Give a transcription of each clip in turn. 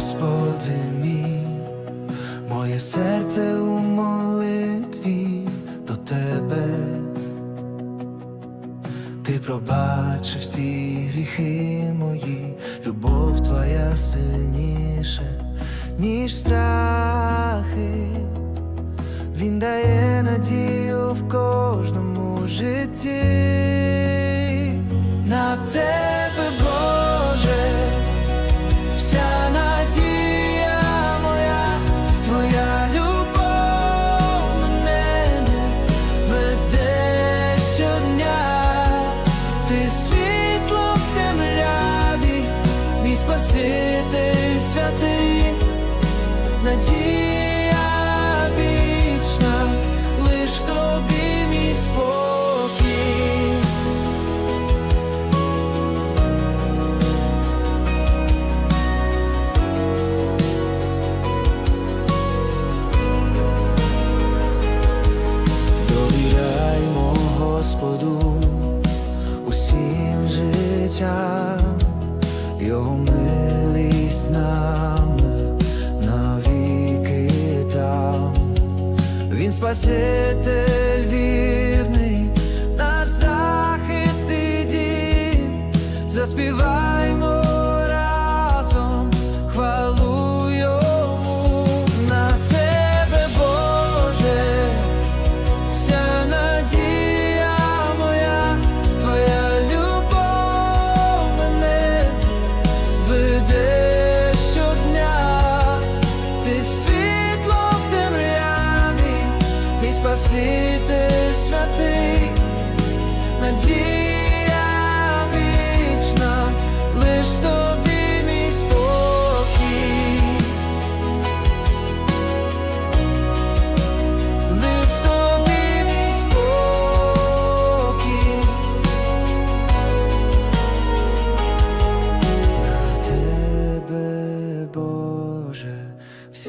Господи мій, моє серце у молитві до Тебе. Ти пробачив всі гріхи мої, любов твоя сильніша, ніж страхи. Він дає надію в кожному житті. На тебе, мій Спаситель святий, надія вічна, лиш в тобі мій спокій. Довіряймо Господу усім життям, Його милість нам навіки там. Він Спаситель вірний, наш захист і дім, заспіваймо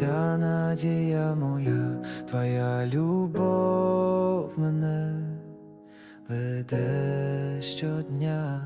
вся надія моя, твоя любов мене веде щодня.